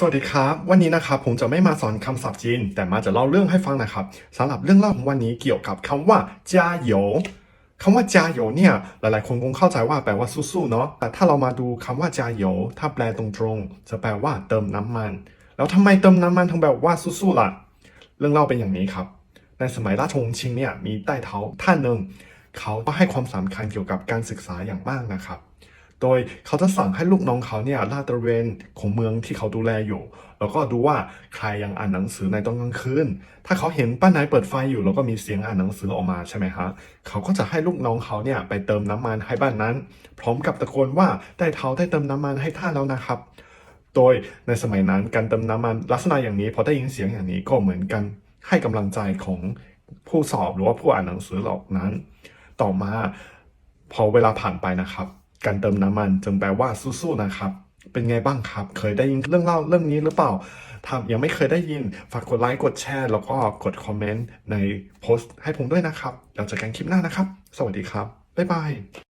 สวัสดีครับ วันนี้นะครับผมจะไม่มาสอนคำศัพท์จีน แต่มาจะเล่าเรื่องให้ฟังนะครับสำหรับเรื่องเล่าของวันนี้เกี่ยวกับคำว่าจ้าโยคำว่าจ้าโยเนี่ยหลายๆ คนคงเข้าใจว่าแปลว่าสู้ๆเนาะแต่ถ้าเรามาดูคำว่าจ้าโยถ้าแปลตรงๆจะแปลว่าเติมน้ำมัน แล้วทำไมเติมน้ำมันถึงแปลว่าสู้ๆล่ะ เรื่องเล่าเป็นอย่างนี้ครับ ในสมัยราชวงศ์ชิงเนี่ยมีใต้เท้าท่านหนึ่งเขาก็ให้ความสำคัญเกี่ยวกับการศึกษาอย่างมากนะครับ โดยเขาจะสั่งให้ลูกน้องเขาเนี่ยลาดตระเวนของเมืองที่เขาดูแลอยู่ แล้วก็ดูว่าใครยังอ่านหนังสือในตอนกลางคืน ถ้าเขาเห็นป้าไหนเปิดไฟอยู่แล้วก็มีเสียงอ่านหนังสือออกมาใช่ไหมฮะเขาก็จะให้ลูกน้องเขาเนี่ยไปเติมน้ำมันให้บ้านนั้น พร้อมกับตะโกนว่าได้เท้าได้เติมน้ำมันให้ท่านแล้วนะครับโดยในสมัยนั้นการเติมน้ำมันลักษณะอย่างนี้พอได้ยินเสียงอย่างนี้ก็เหมือนกันให้กำลังใจของผู้สอบหรือว่าผู้อ่านหนังสือเหล่านั้น ต่อมาพอเวลาผ่านไปนะครับ การเติมน้ำมัน จึงแปลว่าสู้ๆนะครับ เป็นไงบ้างครับ เคยได้ยินเรื่องเล่าเรื่องนี้หรือเปล่าถ้ายังไม่เคยได้ยิน ฝากกดไลค์กดแชร์ แล้วก็กดคอมเมนต์ในโพสต์ให้ผมด้วยนะครับแล้วเจอกันคลิปหน้านะครับ สวัสดีครับบ๊ายบาย